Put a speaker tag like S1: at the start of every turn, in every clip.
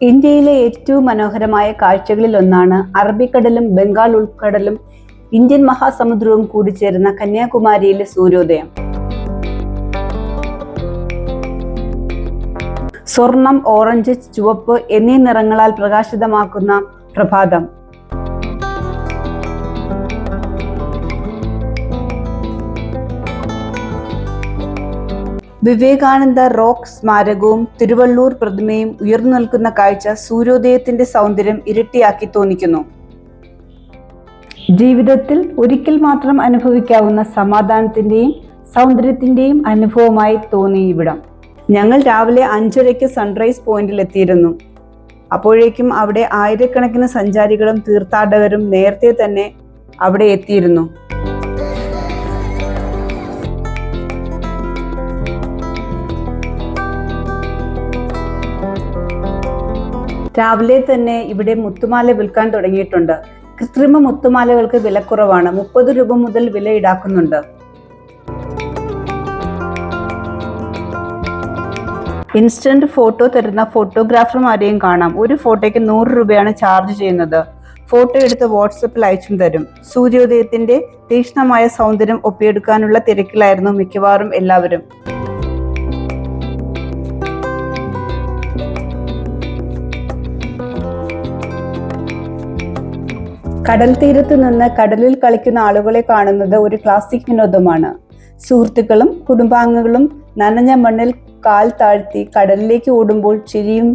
S1: ഇന്ത്യയിലെ ഏറ്റവും മനോഹരമായ കാഴ്ചകളിൽ ഒന്നാണ് അറബിക്കടലും ബംഗാൾ ഉൾക്കടലും. ഇന്ത്യൻ മഹാസമുദ്രവും കൂടിച്ചേരുന്ന കന്യാകുമാരിയിലെ സൂര്യോദയം. സ്വർണം ഓറഞ്ച് ചുവപ്പ് എന്നീ നിറങ്ങളാൽ പ്രകാശിതമാക്കുന്ന പ്രഭാതം. വിവേകാനന്ദ റോക്ക് സ്മാരകവും തിരുവള്ളൂർ പ്രതിമയും ഉയർന്നു നിൽക്കുന്ന കാഴ്ച സൂര്യോദയത്തിന്റെ സൗന്ദര്യം ഇരട്ടിയാക്കി തോന്നിക്കുന്നു. ജീവിതത്തിൽ ഒരിക്കൽ മാത്രം അനുഭവിക്കാവുന്ന സമാധാനത്തിന്റെയും സൗന്ദര്യത്തിന്റെയും അനുഭവമായി തോന്നി ഇവിടം. ഞങ്ങൾ രാവിലെ അഞ്ചരയ്ക്ക് സൺറൈസ് പോയിന്റിൽ എത്തിയിരുന്നു അപ്പോഴേക്കും അവിടെ ആയിരക്കണക്കിന് സഞ്ചാരികളും തീർത്ഥാടകരും നേരത്തെ തന്നെ അവിടെ എത്തിയിരുന്നു. രാവിലെ തന്നെ ഇവിടെ മുത്തുമാല വിൽക്കാൻ തുടങ്ങിയിട്ടുണ്ട്. കൃത്രിമ മുത്തുമാലകൾക്ക് വിലക്കുറവാണ് മുപ്പത് രൂപ മുതൽ വില ഈടാക്കുന്നുണ്ട്. ഇൻസ്റ്റന്റ് ഫോട്ടോ തരുന്ന ഫോട്ടോഗ്രാഫർമാരെയും കാണാം. ഒരു ഫോട്ടോയ്ക്ക് നൂറ് രൂപയാണ് ചാർജ് ചെയ്യുന്നത്. ഫോട്ടോ എടുത്ത് വാട്സപ്പിൽ അയച്ചും തരും. സൂര്യോദയത്തിന്റെ തീക്ഷ്ണമായ സൗന്ദര്യം ഒപ്പിയെടുക്കാനുള്ള തിരക്കിലായിരുന്നു മിക്കവാറും എല്ലാവരും. കടൽ തീരത്ത് നിന്ന് കടലിൽ കളിക്കുന്ന ആളുകളെ കാണുന്നത് ഒരു ക്ലാസിക് വിനോദമാണ്. സുഹൃത്തുക്കളും കുടുംബാംഗങ്ങളും നനഞ്ഞ മണ്ണിൽ കാൽ താഴ്ത്തി കടലിലേക്ക് ഓടുമ്പോൾ ചിരിയും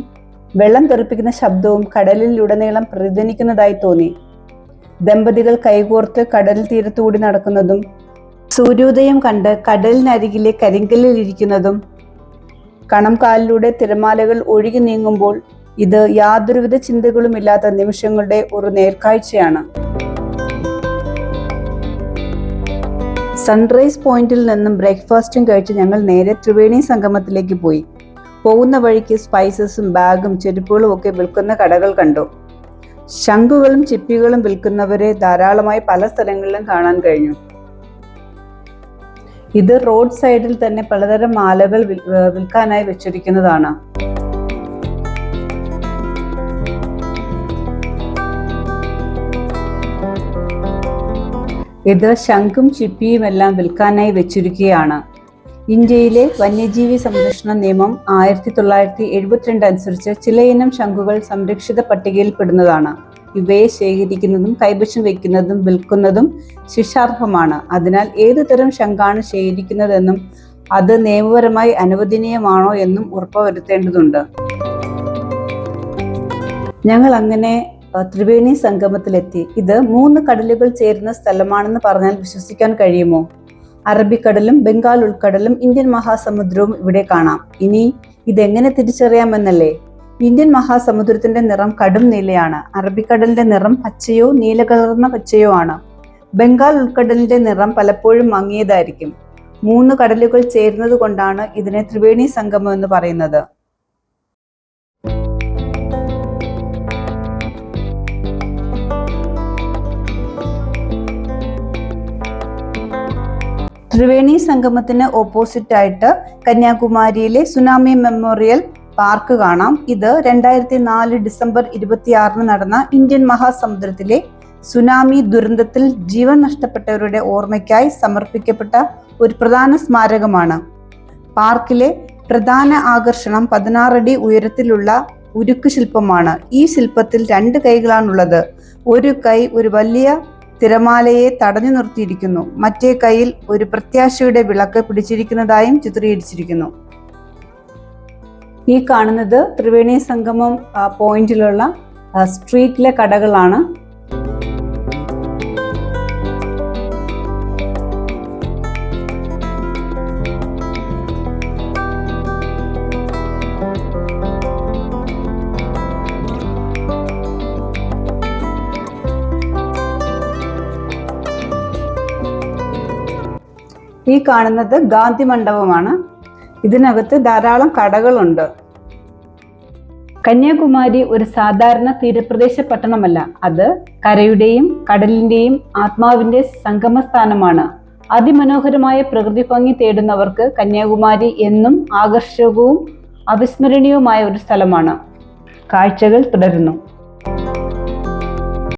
S1: വെള്ളം തെറിപ്പിക്കുന്ന ശബ്ദവും കടലിൽ ഉടനീളം പ്രതിധ്വനിക്കുന്നതായി തോന്നി. ദമ്പതികൾ കൈകോർത്ത് കടൽ തീരത്തുകൂടി നടക്കുന്നതും സൂര്യോദയം കണ്ട് കടലിനരികിലെ കരിങ്കല്ലിൽ ഇരിക്കുന്നതും കണം കാലിലൂടെ തിരമാലകൾ ഒഴുകി നീങ്ങുമ്പോൾ ഇത് യാതൊരുവിധ ചിന്തകളുമില്ലാത്ത നിമിഷങ്ങളുടെ ഒരു നേർക്കാഴ്ചയാണ്. സൺറൈസ് പോയിന്റിൽ നിന്നും ബ്രേക്ക്ഫാസ്റ്റും കഴിച്ച് ഞങ്ങൾ നേരെ ത്രിവേണി സംഗമത്തിലേക്ക് പോയി. പോകുന്ന വഴിക്ക് സ്പൈസസും ബാഗും ചെരുപ്പുകളും ഒക്കെ വിൽക്കുന്ന കടകൾ കണ്ടു. ശംഖുകളും ചിപ്പികളും വിൽക്കുന്നവരെ ധാരാളമായി പല സ്ഥലങ്ങളിലും കാണാൻ കഴിഞ്ഞു. ഇത് റോഡ് സൈഡിൽ തന്നെ പലതരം മാലകൾ വിൽക്കാനായി വെച്ചിരിക്കുന്നതാണ്. ഇത് ശംഖും ചിപ്പിയും എല്ലാം വിൽക്കാനായി വെച്ചിരിക്കുകയാണ്. ഇന്ത്യയിലെ വന്യജീവി സംരക്ഷണ നിയമം ആയിരത്തി തൊള്ളായിരത്തി എഴുപത്തിരണ്ട് അനുസരിച്ച് ചിലയിനം ശംഖുകൾ സംരക്ഷിത പട്ടികയിൽ പെടുന്നതാണ് ഇവയെ ശേഖരിക്കുന്നതും കൈവശം വയ്ക്കുന്നതും വിൽക്കുന്നതും ശിക്ഷാർഹമാണ്. അതിനാൽ ഏതു തരം ശംഖാണ് ശേഖരിക്കുന്നതെന്നും അത് നിയമപരമായി അനുവദനീയമാണോ എന്നും ഉറപ്പുവരുത്തേണ്ടതുണ്ട്. ഞങ്ങൾ അങ്ങനെ ത്രിവേണി സംഗമത്തിലെത്തി. ഇത് മൂന്ന് കടലുകൾ ചേരുന്ന സ്ഥലമാണെന്ന് പറഞ്ഞാൽ വിശ്വസിക്കാൻ കഴിയുമോ? അറബിക്കടലും ബംഗാൾ ഉൾക്കടലും ഇന്ത്യൻ മഹാസമുദ്രവും ഇവിടെ കാണാം. ഇനി ഇതെങ്ങനെ തിരിച്ചറിയാമെന്നല്ലേ? ഇന്ത്യൻ മഹാസമുദ്രത്തിന്റെ നിറം കടും നീലയാണ്. അറബിക്കടലിന്റെ നിറം പച്ചയോ നീലകലർന്ന പച്ചയോ ആണ്. ബംഗാൾ ഉൾക്കടലിന്റെ നിറം പലപ്പോഴും മങ്ങിയതായിരിക്കും. മൂന്ന് കടലുകൾ ചേരുന്നത് കൊണ്ടാണ് ഇതിനെ ത്രിവേണി സംഗമം എന്ന് പറയുന്നത്. ത്രിവേണി സംഗമത്തിന് ഓപ്പോസിറ്റ് ആയിട്ട് കന്യാകുമാരിയിലെ സുനാമി മെമ്മോറിയൽ പാർക്ക് കാണാം. ഇത് രണ്ടായിരത്തി നാല് ഡിസംബർ ഇരുപത്തിയാറിന് നടന്ന ഇന്ത്യൻ മഹാസമുദ്രത്തിലെ സുനാമി ദുരന്തത്തിൽ ജീവൻ നഷ്ടപ്പെട്ടവരുടെ ഓർമ്മയ്ക്കായി സമർപ്പിക്കപ്പെട്ട ഒരു പ്രധാന സ്മാരകമാണ്. പാർക്കിലെ പ്രധാന ആകർഷണം പതിനാറടി ഉയരത്തിലുള്ള ഉരുക്ക് ശില്പമാണ്. ഈ ശില്പത്തിൽ രണ്ട് കൈകളാണുള്ളത്. ഒരു കൈ ഒരു വലിയ തിരമാലയെ തടഞ്ഞു നിർത്തിയിരിക്കുന്നു. മറ്റേ കയ്യിൽ ഒരു പ്രത്യാശയുടെ വിളക്ക് പിടിച്ചിരിക്കുന്നതായും ചിത്രീകരിച്ചിരിക്കുന്നു. ഈ കാണുന്നത് ത്രിവേണി സംഗമം പോയിന്റിലുള്ള സ്ട്രീറ്റിലെ കടകളാണ്. ഈ കാണുന്നത് ഗാന്ധി മണ്ഡപമാണ്. ഇതിനകത്ത് ധാരാളം കടകളുണ്ട്. കന്യാകുമാരി ഒരു സാധാരണ തീരപ്രദേശ പട്ടണമല്ല. അത് കരയുടെയും കടലിന്റെയും ആത്മാവിന്റെ സംഗമസ്ഥാനമാണ്. അതിമനോഹരമായ പ്രകൃതി ഭംഗി തേടുന്നവർക്ക് കന്യാകുമാരി എന്നും ആകർഷകവും അവിസ്മരണീയവുമായ ഒരു സ്ഥലമാണ്. കാഴ്ചകൾ തുടരുന്നു.